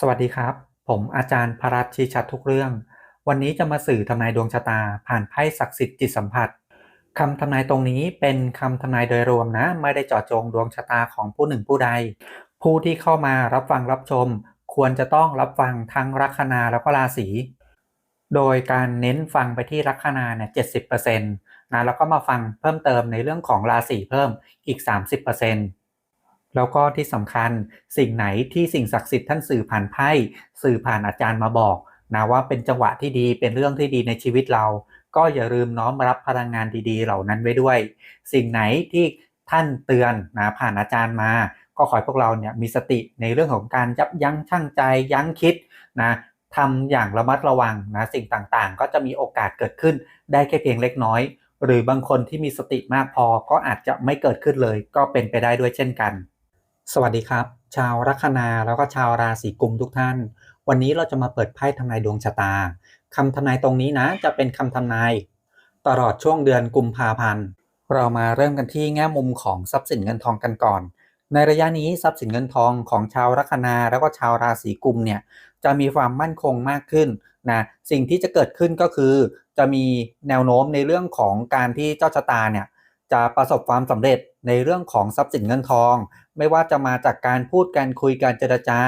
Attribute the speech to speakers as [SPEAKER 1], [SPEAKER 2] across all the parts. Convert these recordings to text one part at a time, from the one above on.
[SPEAKER 1] สวัสดีครับ ผมอาจารย์พรัชชีชัดทุกเรื่อง วันนี้จะมาสื่อทำนายดวงชะตา ผ่านไพ่ศักดิ์สิทธิ์จิตสัมผัสคำทำนายตรงนี้เป็นคำทำนายโดยรวมนะ ไม่ได้เจาะจงดวงชะตาของผู้หนึ่งผู้ใด ผู้ที่เข้ามารับฟังรับชม ควรจะต้องรับฟังทั้งลัคนาแล้วก็ราศีโดยการเน้นฟังไปที่ลัคนาเนี่ยเจ็ดสิบเปอร์เซ็นต์นะแล้วก็มาฟังเพิ่มเติมในเรื่องของราศีเพิ่มอีก30% แล้วก็ที่สำคัญสิ่งไหนที่สิ่งศักดิ์สิทธิ์ท่านสื่อผ่านไพ่สื่อผ่านอาจารย์มาบอกนะว่าเป็นจังหวะที่ดีเป็นเรื่องที่ดีในชีวิตเรา ก็อย่าลืมน้อมรับพลังงานดีๆ เหล่านั้นไว้ด้วย สิ่งไหนที่ท่านเตือนนะผ่านอาจารย์มา ก็ขอให้พวกเราเนี่ยมีสติในเรื่องของการยับยั้งชั่งใจยั้งคิดนะทำอย่างระมัดระวังนะสิ่งต่างๆ ก็จะมีโอกาสเกิดขึ้นได้แค่เพียงเล็กน้อย หรือบางคนที่มีสติมากพอก็อาจจะไม่เกิดขึ้นเลย ก็เป็นไปได้ด้วยเช่นกัน สวัสดีครับ ชาวลัคนาแล้วก็ชาวราศีกุมทุกท่าน วันนี้เราจะมาเปิดไพ่ทำนายดวงชะตาคำทำนายตรงนี้นะจะเป็นคำทำนาย ตลอดช่วงเดือนกุมภาพันธ์เรามาเริ่มกันที่แง่มุมของทรัพย์สินเงินทองกันก่อน ในระยะนี้ทรัพย์สินเงินทองของชาวลัคนาแล้วก็ชาวราศีกุมเนี่ยจะมีความมั่นคงมากขึ้นนะสิ่งที่จะเกิดขึ้นก็คือ จะมีแนวโน้มในเรื่องของการที่เจ้าชะตาเนี่ยจะประสบความสำเร็จ ในเรื่องของทรัพย์สินเงินทอง ไม่ว่าจะมาจากการพูดการคุยการเจรจา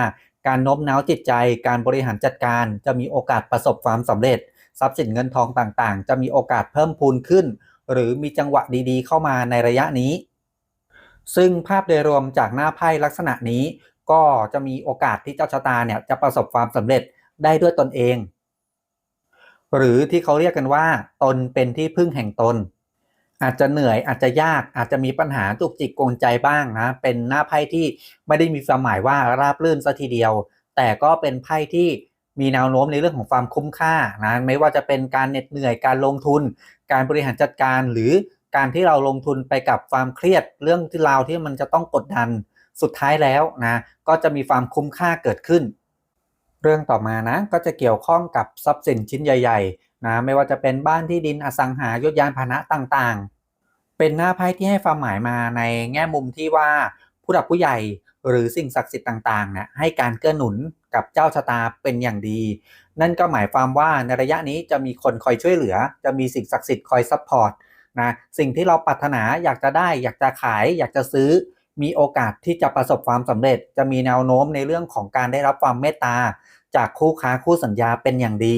[SPEAKER 1] การโน้มน้าวจิตใจ การบริหารจัดการ จะมีโอกาสประสบความสำเร็จ ทรัพย์สินเงินทองต่างๆ จะมีโอกาสเพิ่มพูนขึ้น หรือมีจังหวะดีๆ เข้ามาในระยะนี้ ซึ่งภาพโดยรวมจากหน้าไพ่ลักษณะนี้ ก็จะมีโอกาสที่เจ้าชะตาเนี่ยจะประสบความสำเร็จได้ด้วยตนเอง หรือที่เขาเรียกกันว่า ตนเป็นที่พึ่งแห่งตน อาจจะเหนื่อยอาจจะยากอาจจะมีปัญหาจุกจิกโกนใจบ้างนะเป็นหน้าไพ่ที่ไม่ได้มีความหมายว่าราบรื่นซะทีเดียว แต่ก็เป็นไพ่ที่มีแนวโน้มในเรื่องของความคุ้มค่านะไม่ว่าจะเป็นการเหน็ดเหนื่อยการลงทุน การบริหารจัดการ หรือการที่เราลงทุนไปกับความเครียดเรื่องที่เราที่มันจะต้องกดดันสุดท้ายแล้วนะก็จะมีความคุ้มค่าเกิดขึ้น เรื่องต่อมานะก็จะเกี่ยวข้องกับทรัพย์สินชิ้นใหญ่ ๆ นะไม่ว่าจะเป็นบ้านที่ดินอสังหา ยศยานพาหนะต่างๆ เป็นหน้าไพ่ที่ให้ความหมายมาในแง่มุมที่ว่าผู้หลักผู้ใหญ่หรือสิ่งศักดิ์สิทธิ์ต่างๆเนี่ยให้การเกื้อหนุนกับเจ้าชะตาเป็นอย่างดี นั่นก็หมายความว่าในระยะนี้จะมีคนคอยช่วยเหลือ จะมีสิ่งศักดิ์สิทธิ์คอยซัพพอร์ตนะสิ่งที่เราปรารถนาอยากจะได้ อยากจะขาย อยากจะซื้อ มีโอกาสที่จะประสบความสำเร็จ จะมีแนวโน้มในเรื่องของการได้รับความเมตตา จากคู่ค้าคู่สัญญาเป็นอย่างดี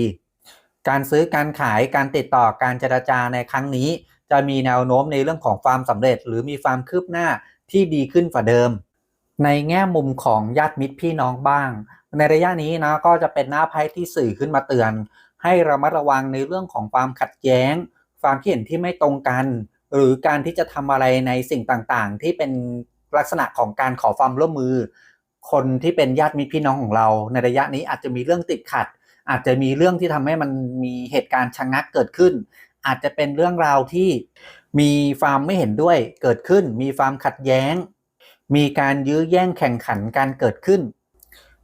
[SPEAKER 1] การซื้อการขายการติดต่อการเจราจาในครั้งนี้ จะมีแนวโน้มในเรื่องของความสำเร็จ หรือมีความคืบหน้าที่ดีขึ้นกว่าเดิม ในแง่มุมของญาติมิตรพี่น้องบ้าง ในระยะนี้นะก็จะเป็นหน้าไพ่ที่สื่อขึ้นมาเตือน ให้ระมัดระวังในเรื่องของความขัดแย้ง ความคิดเห็นที่ไม่ตรงกัน หรือการที่จะทำอะไรในสิ่งต่างๆ ที่เป็นลักษณะของการขอความร่วมมือ คนที่เป็นญาติมิตรพี่น้องของเรา ในระยะนี้อาจจะมีเรื่องติดขัด อาจจะมีเรื่องที่ทำให้มันมีเหตุการณ์ชะงงักเกิดขึ้น อาจจะเป็นเรื่องราวที่มีความไม่เห็นด้วยเกิดขึ้น มีความขัดแย้ง มีการยื้อแย่งแข่งขันการเกิดขึ้น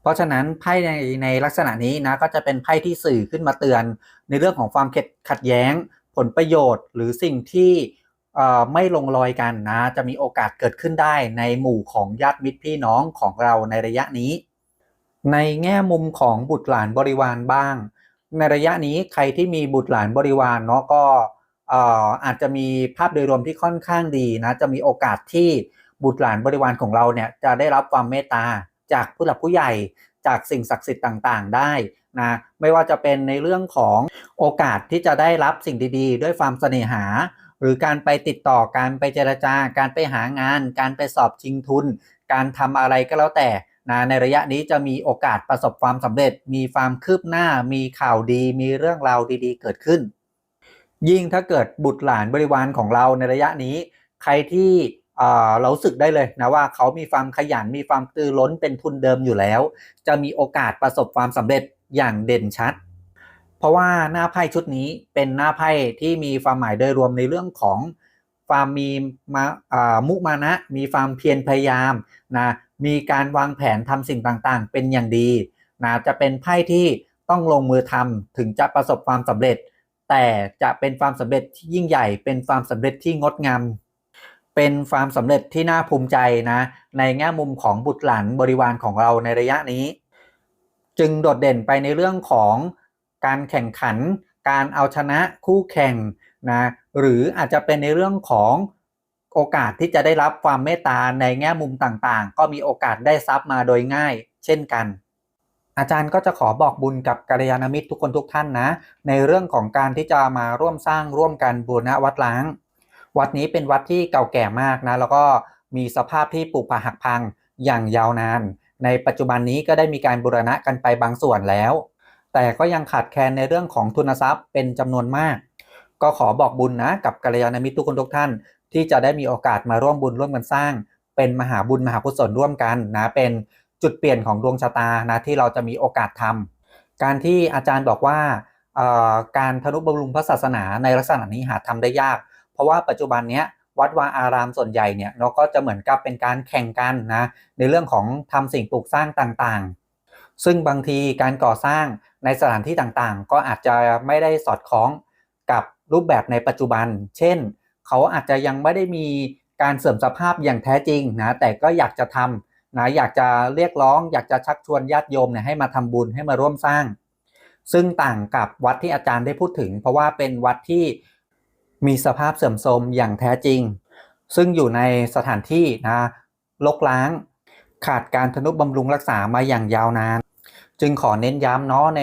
[SPEAKER 1] เพราะฉะนั้นไพ่ในในลักษณะนี้นะก็จะเป็นไพ่ที่สื่อขึ้นมาเตือน ในเรื่องของความขัดแย้ง ผลประโยชน์ หรือสิ่งที่ไม่ลงรอยกันนะ จะมีโอกาสเกิดขึ้นได้ในหมู่ของญาติมิตรพี่น้องของเราในระยะนี้ ในแง่มุมของบุตรหลานบริวารบ้าง ในระยะนี้ใครที่มีบุตรหลานบริวารเนาะก็อาจจะมีภาพโดยรวมที่ค่อนข้างดีนะจะมีโอกาสที่บุตรหลานบริวารของเราเนี่ยจะได้รับความเมตตาจากผู้หลักผู้ใหญ่จากสิ่งศักดิ์สิทธิ์ต่างๆ ได้นะไม่ว่าจะเป็นในเรื่องของโอกาสที่จะได้รับสิ่งดีๆ ด้วยความเสน่หา หรือการไปติดต่อการไปเจรจาการไปหางาน การไปสอบชิงทุน การทำอะไรก็แล้วแต่ นะในระยะนี้จะมีโอกาสประสบความสำเร็จ มีความคืบหน้า มีข่าวดี มีเรื่องราวดีๆ เกิดขึ้น ยิ่งถ้าเกิดบุตรหลานบริวารของเราในระยะนี้ ใครที่เราสึกได้เลยนะว่าเขามีความขยัน มีความตื่นล้นเป็นทุนเดิมอยู่แล้ว จะมีโอกาสประสบความสำเร็จอย่างเด่นชัด เพราะว่าหน้าไพ่ชุดนี้เป็นหน้าไพ่ที่มีความหมายโดยรวมในเรื่องของความมีมามุมานะ มีความเพียรพยายามนะ มีการวางแผนทำสิ่งต่างๆ เป็นอย่างดีนะจะเป็นไพ่ที่ต้องลงมือทำถึงจะประสบความสำเร็จ แต่จะเป็นความสำเร็จที่ยิ่งใหญ่ เป็นความสำเร็จที่งดงามเป็นความสำเร็จที่น่าภูมิใจนะในแง่มุมของบุตรหลานบริวารของเราในระยะนี้ จึงโดดเด่นไปในเรื่องของการแข่งขัน การเอาชนะคู่แข่งนะหรืออาจจะเป็นในเรื่องของ โอกาสที่จะได้รับความเมตตาในแง่มุมต่างๆ ก็มีโอกาสได้ทรัพย์มาโดยง่าย เช่นกัน อาจารย์ก็จะขอบอกบุญกับกัลยาณมิตรทุกคนทุกท่านนะ ในเรื่องของการที่จะมาร่วมสร้างร่วมกันบูรณะวัดล้าง วัดนี้เป็นวัดที่เก่าแก่มากนะ แล้วก็มีสภาพที่ปลูผาหักพังอย่างยาวนาน ในปัจจุบันนี้ก็ได้มีการบูรณะกันไปบางส่วนแล้ว แต่ก็ยังขาดแคลนในเรื่องของทุนทรัพย์เป็นจำนวนมาก ก็ขอบอกบุญนะกับกัลยาณมิตรทุกคนทุกท่าน ที่จะได้มีโอกาสมาร่วมบุญร่วมกันสร้าง เป็นมหาบุญมหากุศลร่วมกันนะเป็นจุดเปลี่ยนของดวงชะตานะที่เราจะมีโอกาสทำการที่อาจารย์บอกว่าการทนุบำรุงพระศาสนาในลักษณะนี้หาทำได้ยาก เพราะว่าปัจจุบันนี้วัดวาอารามส่วนใหญ่เนี่ยเราก็จะเหมือนกับเป็นการแข่งกันนะในเรื่องของทำสิ่งปลูกสร้างต่างๆ ซึ่งบางทีการก่อสร้างในสถานที่ต่างๆ ก็อาจจะไม่ได้สอดคล้องกับรูปแบบในปัจจุบัน เช่น เขาอาจจะยังไม่ได้มีการเสื่อมสภาพอย่างแท้จริงนะแต่ก็อยากจะทำนะอยากจะเรียกร้อง อยากจะชักชวนญาติโยมเนี่ยให้มาทำบุญให้มาร่วมสร้าง ซึ่งต่างกับวัดที่อาจารย์ได้พูดถึง เพราะว่าเป็นวัดที่มีสภาพเสื่อมโทรมอย่างแท้จริง ซึ่งอยู่ในสถานที่นะลกล้าง ขาดการทนุบำรุงรักษามาอย่างยาวนาน จึงขอเน้นย้ำเนาะใน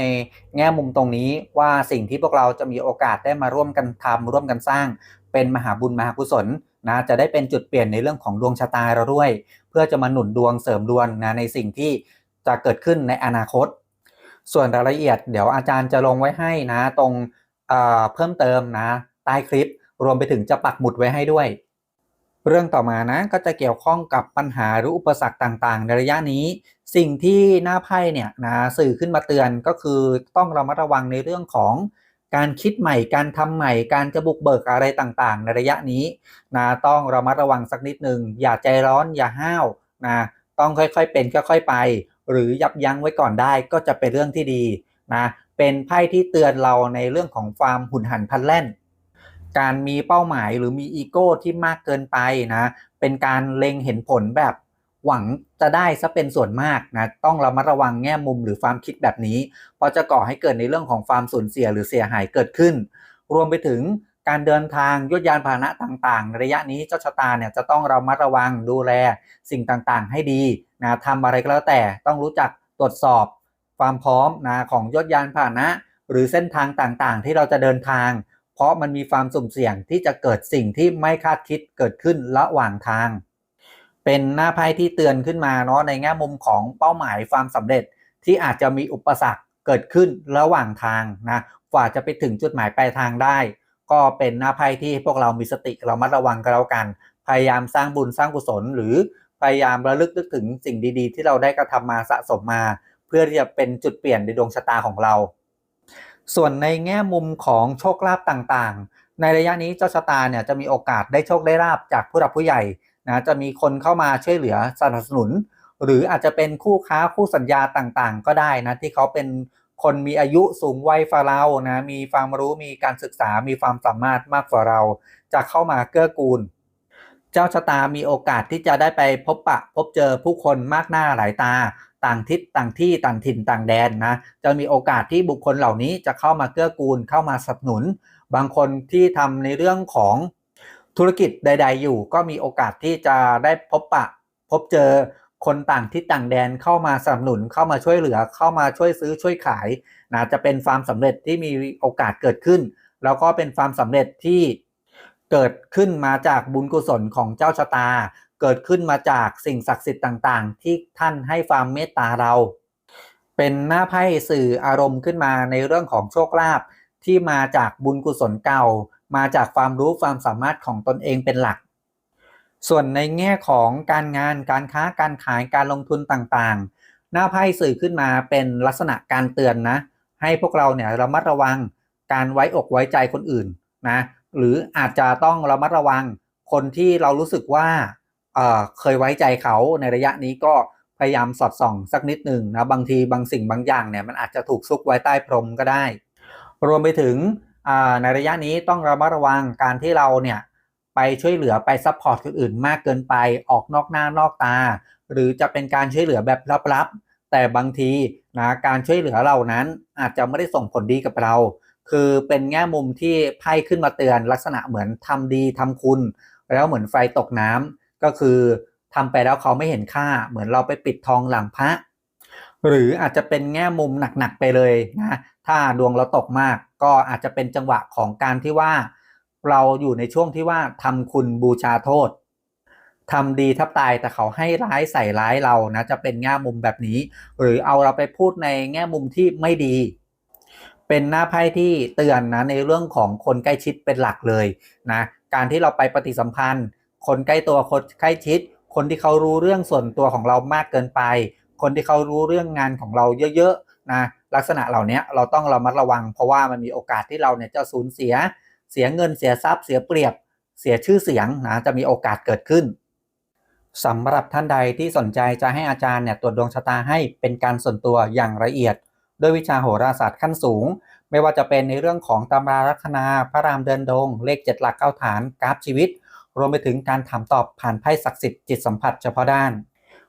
[SPEAKER 1] แง่มุมตรงนี้ว่าสิ่งที่พวกเราจะมีโอกาสได้มาร่วมกันทำร่วมกันสร้าง เป็นมหาบุญมหากุศลนะจะได้เป็นจุดเปลี่ยนในเรื่องของดวงชะตาเราด้วย เพื่อจะมาหนุนดวงเสริมดวงนะในสิ่งที่จะเกิดขึ้นในอนาคต ส่วนรายละเอียดเดี๋ยวอาจารย์จะลงไว้ให้นะตรงเเพิ่มเติมนะใต้คลิป รวมไปถึงจะปักหมุดไว้ให้ด้วย เรื่องต่อมานะก็จะเกี่ยวข้องกับปัญหาหรืออุปสรรคต่างๆ ในระยะนี้ สิ่งที่หน้าไพ่เนี่ยนะสื่อขึ้นมาเตือนก็คือต้องระมัดระวังในเรื่องของการคิดใหม่การทำใหม่ การจะบุกเบิกอะไรต่างๆ ในระยะนี้นะต้องระมัดระวังสักนิดหนึ่งอย่าใจร้อนอย่าห้าวนะต้องค่อยๆเป็นค่อยๆไป หรือยับยั้งไว้ก่อนได้ก็จะเป็นเรื่องที่ดีนะเป็นไพ่ที่เตือนเราในเรื่องของความหุนหันพันแล่น การมีเป้าหมายหรือมีอีโก้ที่มากเกินไปนะ เป็นการเล็งเห็นผลแบบหวังจะได้ซะเป็นส่วนมากนะ ต้องระมัดระวังแง่มุมหรือความคิดแบบนี้ เพราะจะก่อให้เกิดในเรื่องของความสูญเสียหรือเสียหายเกิดขึ้น รวมไปถึงการเดินทางยศยานพาหนะต่างๆ ระยะนี้เจ้าชะตาเนี่ยจะต้องเรามัดระวังดูแลสิ่งต่างๆ ให้ดีนะทำอะไรก็แล้วแต่ต้องรู้จักตรวจสอบความพร้อมนะของยศยานพาหนะ หรือเส้นทางต่างๆ ที่เราจะเดินทาง เพราะมันมีความสุ่มเสี่ยงที่จะเกิดสิ่งที่ไม่คาดคิดเกิดขึ้นระหว่างทาง เป็นหน้าไพ่ที่เตือนขึ้นมาเนาะในแง่มุมของเป้าหมายความสำเร็จที่อาจจะมีอุปสรรคเกิดขึ้นระหว่างทางนะกว่าจะไปถึงจุดหมายปลายทางได้ ก็เป็นหน้าไพ่ที่พวกเรามีสติเรามัดระวังกันแล้วกัน พยายามสร้างบุญสร้างกุศล หรือพยายามระลึกนึกถึงสิ่งดีๆ ที่เราได้กระทำมาสะสมมา เพื่อที่จะเป็นจุดเปลี่ยนในดวงชะตาของเรา ส่วนในแง่มุมของโชคลาภต่างๆ ในระยะนี้เจ้าชะตาเนี่ยจะมีโอกาสได้โชคได้ลาบจากผู้หลักผู้ใหญ่นะจะมีคนเข้ามาช่วยเหลือสนับสนุน หรืออาจจะเป็นคู่ค้าคู่สัญญาต่างๆ ก็ได้นะที่เขาเป็นคนมีอายุสูงวัยฝ่าเรานะมีความรู้มีการศึกษามีความสามารถมากกว่าเรา จะเข้ามาเกื้อกูล เจ้าชะตามีโอกาสที่จะได้ไปพบปะพบเจอผู้คนมากหน้าหลายตา ต่างทิศต่างที่ต่างถิ่นต่างแดนนะจะมีโอกาสที่บุคคลเหล่านี้จะเข้ามาเกื้อกูลเข้ามาสนับสนุน บางคนที่ทำในเรื่องของธุรกิจใด ๆ อยู่ ก็มีโอกาสที่จะได้พบปะ พบเจอคนต่างทิศต่างแดนเข้ามาสนับสนุนเข้ามาช่วยเหลือเข้ามาช่วยซื้อช่วยขายนะจะเป็นความสำเร็จที่มีโอกาสเกิดขึ้น แล้วก็เป็นความสำเร็จที่เกิดขึ้นมาจากบุญกุศลของเจ้าชะตา เกิดขึ้นมาจากสิ่งศักดิ์สิทธิ์ต่างๆ ที่ท่านให้ความเมตตาเรา เป็นหน้าไพ่สื่ออารมณ์ขึ้นมาในเรื่องของโชคลาภที่มาจากบุญกุศลเก่า มาจากความรู้ความสามารถของตนเองเป็นหลัก ส่วนในแง่ของการงานการค้าการขายการลงทุนต่างๆ หน้าไพ่สื่อขึ้นมาเป็นลักษณะการเตือนนะ ให้พวกเราเนี่ยระมัดระวังการไว้อกไว้ใจคนอื่นนะหรืออาจจะต้องระมัดระวังคนที่เรารู้สึกว่า เคยไว้ใจเขาในระยะนี้ก็พยายามสอดส่องสักนิดหนึ่งนะบางทีบางสิ่งบางอย่างเนี่ยมันอาจจะถูกซุกไว้ใต้พรมก็ได้ รวมไปถึงในระยะนี้ต้องระมัดระวังการที่เราเนี่ยไปช่วยเหลือไปซัพพอร์ตคนอื่นมากเกินไปออกนอกหน้านอกตา หรือจะเป็นการช่วยเหลือแบบลับๆ แต่บางทีนะการช่วยเหลือเรานั้นอาจจะไม่ได้ส่งผลดีกับเรา คือเป็นแง่มุมที่ไพ่ขึ้นมาเตือนลักษณะเหมือนทำดีทำคุณ แล้วเหมือนไฟตกน้ำ ก็คือทำไปแล้วเขาไม่เห็นค่า เหมือนเราไปปิดทองหลังพระ หรืออาจจะเป็นแง่มุมหนักๆไปเลยนะถ้าดวงเราตกมาก ก็อาจจะเป็นจังหวะของการที่ว่า เราอยู่ในช่วงที่ว่าทำคุณบูชาโทษทำดีทับตายแต่เขาให้ร้ายใส่ร้ายเรานะจะเป็นแง่มุมแบบนี้ หรือเอาเราไปพูดในแง่มุมที่ไม่ดี เป็นหน้าไพ่ที่เตือนนะในเรื่องของคนใกล้ชิดเป็นหลักเลยนะการที่เราไปปฏิสัมพันธ์ คนใกล้ตัวคนใกล้ชิด คนที่เขารู้เรื่องส่วนตัวของเรามากเกินไป คนที่เขารู้เรื่องงานของเราเยอะๆนะลักษณะเหล่านี้เราต้องระมัดระวัง เพราะว่ามันมีโอกาสที่เราเนี่ยจะสูญเสีย เสียเงินเสียทรัพย์เสียเปรียบ เสียชื่อเสียงนะจะมีโอกาสเกิดขึ้นสำหรับท่านใดที่สนใจจะให้อาจารย์เนี่ยตรวจดวงชะตาให้เป็นการส่วนตัวอย่างละเอียด ด้วยวิชาโหราศาสตร์ขั้นสูง ไม่ว่าจะเป็นในเรื่องของตำราลัคนาพระรามเดินดง เลขเจ็ดหลักเก้าฐานกราฟชีวิต รวมไปถึงการถามตอบผ่านไพ่ศักดิ์สิทธิ์จิตสัมผัสเฉพาะด้าน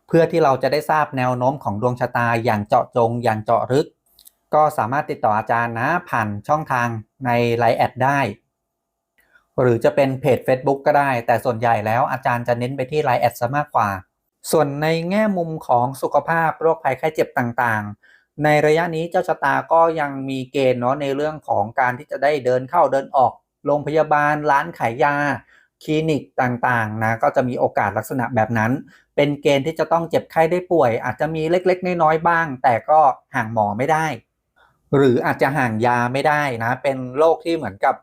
[SPEAKER 1] เพื่อที่เราจะได้ทราบแนวโน้มของดวงชะตาอย่างเจาะจงอย่างเจาะลึก ก็สามารถติดต่ออาจารย์นะผ่านช่องทางในไลน์แอดได้ หรือจะเป็นเพจ Facebook ก็ได้ แต่ส่วนใหญ่แล้วอาจารย์จะเน้นไปที่ไลน์แอดซะมากกว่า ส่วนในแง่มุมของสุขภาพโรคภัยไข้เจ็บต่างๆในระยะนี้เจ้าชะตาก็ยังมีเกณฑ์เนาะในเรื่องของการที่จะได้เดินเข้าเดินออกโรงพยาบาลร้านขายยา คลินิกต่างๆนะก็จะมีโอกาสลักษณะแบบนั้น เป็นเกณฑ์ที่จะต้องเจ็บไข้ได้ป่วย อาจจะมีเล็กๆน้อยๆบ้าง แต่ก็ห่างหมอไม่ได้ หรืออาจจะห่างยาไม่ได้นะ เป็นโรคที่เหมือนกับ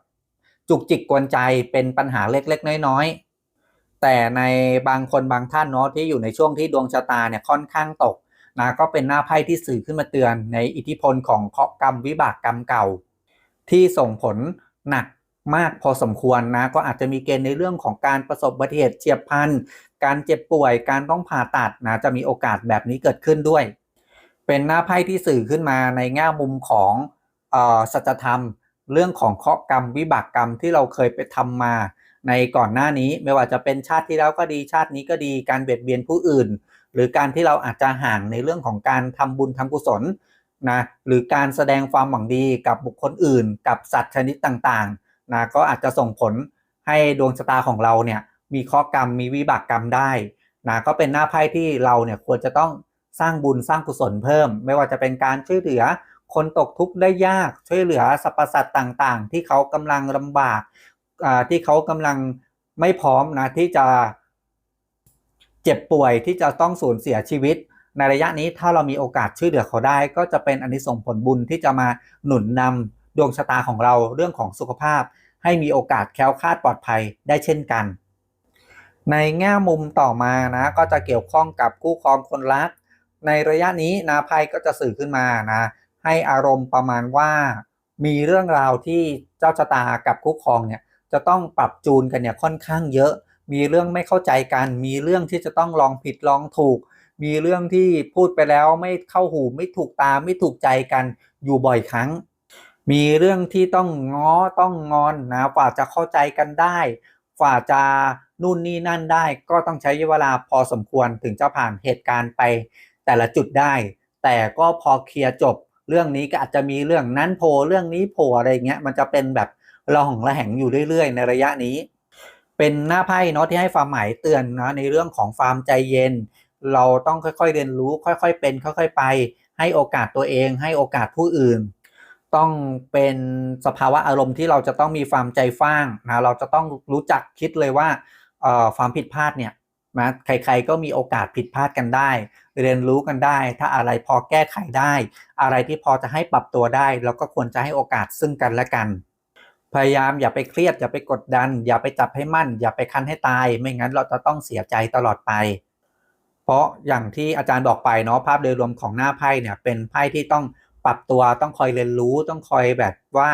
[SPEAKER 1] จุกจิกกวนใจเป็นปัญหาเล็กๆน้อยๆแต่ในบางคนบางท่านเนาะที่อยู่ในช่วงที่ดวงชะตาเนี่ยค่อนข้างตกนะก็เป็นหน้าไพ่ที่สื่อขึ้นมาเตือนในอิทธิพลของเคราะห์กรรมวิบากกรรมเก่า ที่ส่งผลหนัก มากพอสมควรนะก็อาจจะมีเกณฑ์ในเรื่องของการประสบอุบัติเหตุเฉียบพลันการเจ็บป่วยการต้องผ่าตัดนะจะมีโอกาสแบบนี้เกิดขึ้นด้วย เป็นหน้าไพ่ที่สื่อขึ้นมาในแง่มุมของสัจธรรม เรื่องของเคราะกรรมวิบากกรรมที่เราเคยไปทำมา ในก่อนหน้านี้ไม่ว่าจะเป็นชาติที่แล้วก็ดีชาตินี้ก็ดีการเบียดเบียนผู้อื่น หรือการที่เราอาจจะห่างในเรื่องของการทำบุญทำกุศลนะหรือการแสดงความหวังดีกับบุคคลอื่น กับสัตว์ชนิดต่าง นะก็อาจจะส่งผลให้ดวงชะตาของเราเนี่ยมีข้อกรรมมีวิบากกรรมได้นะก็เป็นหน้าไพ่ที่เราเนี่ยควรจะต้องสร้างบุญสร้างกุศลเพิ่ม ไม่ว่าจะเป็นการช่วยเหลือคนตกทุกข์ได้ยากช่วยเหลือสรรพสัตว์ต่างๆ ที่เขากำลังลำบากที่เขากำลังไม่พร้อมนะที่จะเจ็บป่วยที่จะต้องสูญเสียชีวิต ในระยะนี้ถ้าเรามีโอกาสช่วยเหลือเขาได้ ก็จะเป็นอันนี้ส่งผลบุญที่จะมาหนุนนำ ดวงชะตาของเราเรื่องของสุขภาพ ให้มีโอกาสแคล้วคลาดปลอดภัยได้เช่นกัน ในแง่มุมต่อมานะก็จะเกี่ยวข้องกับคู่ครองคนรัก ในระยะนี้นาภัยก็จะสื่อขึ้นมานะให้อารมณ์ประมาณว่า มีเรื่องราวที่เจ้าชะตากับคู่ครองเนี่ยจะต้องปรับจูนกันเนี่ยค่อนข้างเยอะ มีเรื่องไม่เข้าใจกัน มีเรื่องที่จะต้องลองผิดลองถูก มีเรื่องที่พูดไปแล้วไม่เข้าหูไม่ถูกตาไม่ถูกใจกันอยู่บ่อยครั้ง มีเรื่องที่ต้องง้อต้องงอนนะกว่าจะเข้าใจกันได้กว่าจะนู่นนี่นั่นได้ก็ต้องใช้เวลาพอสมควรถึงจะผ่านเหตุการณ์ไปแต่ละจุดได้ แต่ก็พอเคลียร์จบ เรื่องนี้ก็อาจจะมีเรื่องนั้นโผล่เรื่องนี้โผล่อะไรเงี้ยมันจะเป็นแบบระหองระแหงอยู่เรื่อย ๆ ในระยะนี้ เป็นหน้าไพ่เนาะที่ให้ความหมายเตือนนะในเรื่องของความใจเย็น เราต้องค่อยๆเรียนรู้ ค่อยๆเป็น ค่อย ๆ ไป ให้โอกาสตัวเอง ให้โอกาสผู้อื่น ต้องเป็นสภาวะอารมณ์ที่เราจะต้องมีความใจฟ้างนะเราจะต้องรู้จักคิดเลยว่าความผิดพลาดเนี่ยนะใครๆก็มีโอกาสผิดพลาดกันได้ เรียนรู้กันได้ ถ้าอะไรพอแก้ไขได้ อะไรที่พอจะให้ปรับตัวได้เราก็ควรจะให้โอกาสซึ่งกันและกัน พยายามอย่าไปเครียด อย่าไปกดดัน อย่าไปจับให้มั่น อย่าไปคันให้ตาย ไม่งั้นเราจะต้องเสียใจตลอดไป เพราะอย่างที่อาจารย์บอกไปเนาะภาพโดยรวมของหน้าไพ่เนี่ยเป็นไพ่ที่ต้อง ปรับตัวต้องคอยเรียนรู้ต้องคอยแบบว่า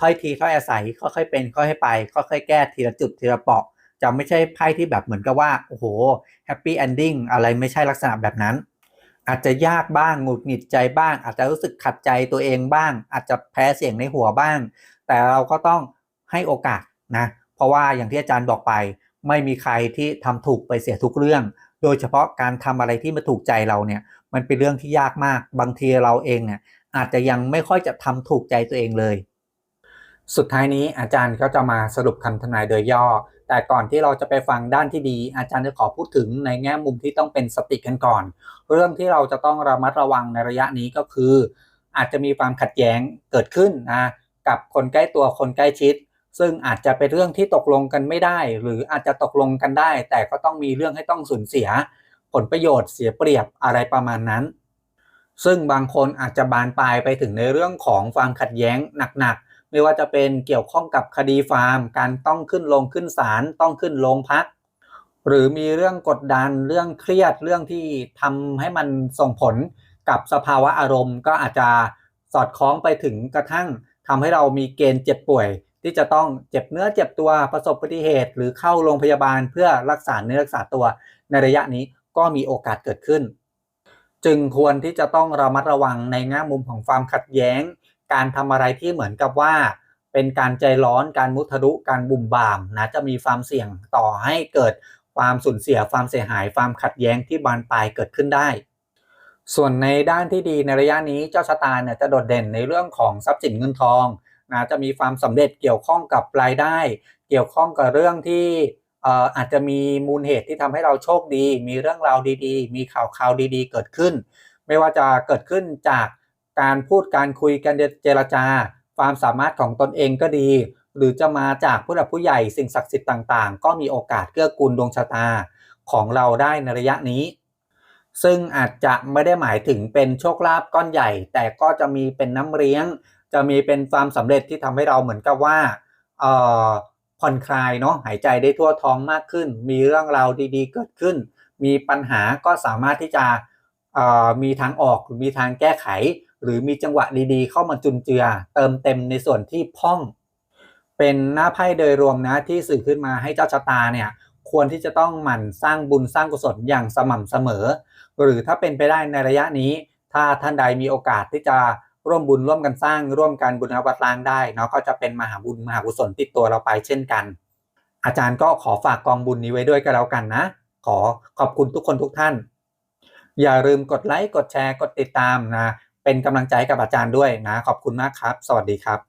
[SPEAKER 1] ถ้อยทีถ้อยอาศัยค่อยๆเป็นค่อยๆไปค่อยๆแก้ทีละจุดทีละเปาะจะไม่ใช่ไพ่ที่แบบเหมือนกับว่าโอ้โหแฮปปี้เอนดิ้งอะไรไม่ใช่ลักษณะแบบนั้น อาจจะยากบ้างหงุดหงิดใจบ้าง อาจจะรู้สึกขัดใจตัวเองบ้าง อาจจะแพ้เสียงในหัวบ้าง แต่เราก็ต้องให้โอกาสนะเพราะว่าอย่างที่อาจารย์บอกไป ไม่มีใครที่ทำถูกไปเสียทุกเรื่อง โดยเฉพาะการทำอะไรที่มาถูกใจเราเนี่ยมันเป็นเรื่องที่ยากมากบางทีเราเองเนี่ย อาจจะยังไม่ค่อยจะทำถูกใจตัวเองเลย สุดท้ายนี้อาจารย์ก็จะมาสรุปคำทนายโดยย่อ แต่ก่อนที่เราจะไปฟังด้านที่ดี อาจารย์จะขอพูดถึงในแง่มุมที่ต้องเป็นสติกันก่อน เรื่องที่เราจะต้องระมัดระวังในระยะนี้ก็คือ อาจจะมีความขัดแย้งเกิดขึ้นนะกับคนใกล้ตัวคนใกล้ชิด ซึ่งอาจจะเป็นเรื่องที่ตกลงกันไม่ได้ หรืออาจจะตกลงกันได้ แต่ก็ต้องมีเรื่องให้ต้องสูญเสีย ผลประโยชน์เสียเปรียบอะไรประมาณนั้น ซึ่งบางคนอาจจะบานปลายไปถึงในเรื่องของความขัดแย้งหนักๆ ไม่ว่าจะเป็นเกี่ยวข้องกับคดีฟาร์ม การต้องขึ้นลงขึ้นศาลต้องขึ้นโรงพัก หรือมีเรื่องกดดันเรื่องเครียดเรื่องที่ทำให้มันส่งผลกับสภาวะอารมณ์ ก็อาจจะสอดคล้องไปถึงกระทั่งทำให้เรามีเกณฑ์เจ็บป่วย ที่จะต้องเจ็บเนื้อเจ็บตัวประสบอุบัติเหตุ หรือเข้าโรงพยาบาลเพื่อรักษาเนื้อรักษาตัวในระยะนี้ก็มีโอกาสเกิดขึ้น จึงควรที่จะต้องระมัดระวังในแง่มุมของความขัดแย้ง การทำอะไรที่เหมือนกับว่า เป็นการใจร้อนการมุทะลุการบุ่มบ่ามนะจะมีความเสี่ยงต่อให้เกิดความสูญเสียความเสียหาย ความขัดแย้งที่บานปลายเกิดขึ้นได้ ส่วนในด้านที่ดีในระยะนี้เจ้าชะตาเนี่ยจะโดดเด่นในเรื่องของทรัพย์สินเงินทองนะจะมีความสำเร็จเกี่ยวข้องกับรายได้ เกี่ยวข้องกับเรื่องที่ อาจจะมีมูลเหตุที่ทำให้เราโชคดี มีเรื่องราวดีๆ มีข่าวข่าวดีๆ เกิดขึ้น ไม่ว่าจะเกิดขึ้นจากการพูดการคุยกันเจรจา ความสามารถของตนเองก็ดี หรือจะมาจากผู้หลักผู้ใหญ่สิ่งศักดิ์สิทธิ์ต่างๆ ก็มีโอกาสเกื้อกูลดวงชะตาของเราได้ในระยะนี้ ซึ่งอาจจะไม่ได้หมายถึงเป็นโชคลาภก้อนใหญ่ แต่ก็จะมีเป็นน้ำเลี้ยง จะมีเป็นความสำเร็จที่ทำให้เราเหมือนกับว่า ผ่อนคลายเนาะหายใจได้ทั่วท้องมากขึ้น มีเรื่องราวดีๆ เกิดขึ้น มีปัญหาก็สามารถที่จะมีทางออกมีทางแก้ไข หรือมีจังหวะดีๆ เข้ามาจุนเจือ เติมเต็มในส่วนที่พ่อง เป็นหน้าไพ่โดยรวมนะที่สื่อขึ้นมาให้เจ้าชะตาเนี่ยควรที่จะต้องหมั่นสร้างบุญสร้างกุศลอย่างสม่ำเสมอ หรือถ้าเป็นไปได้ในระยะนี้ ถ้าท่านใดมีโอกาสที่จะ ร่วมบุญร่วมกันสร้างร่วมกันบุญวัดล้างได้เนาะก็จะเป็นมหาบุญมหากุศลติดตัวเราไปเช่นกัน อาจารย์ก็ขอฝากกองบุญนี้ไว้ด้วยก็แล้วกันนะ ขอขอบคุณทุกคนทุกท่าน อย่าลืมกดไลค์กดแชร์กดติดตามนะ เป็นกำลังใจกับอาจารย์ด้วยนะ ขอบคุณมากครับ สวัสดีครับ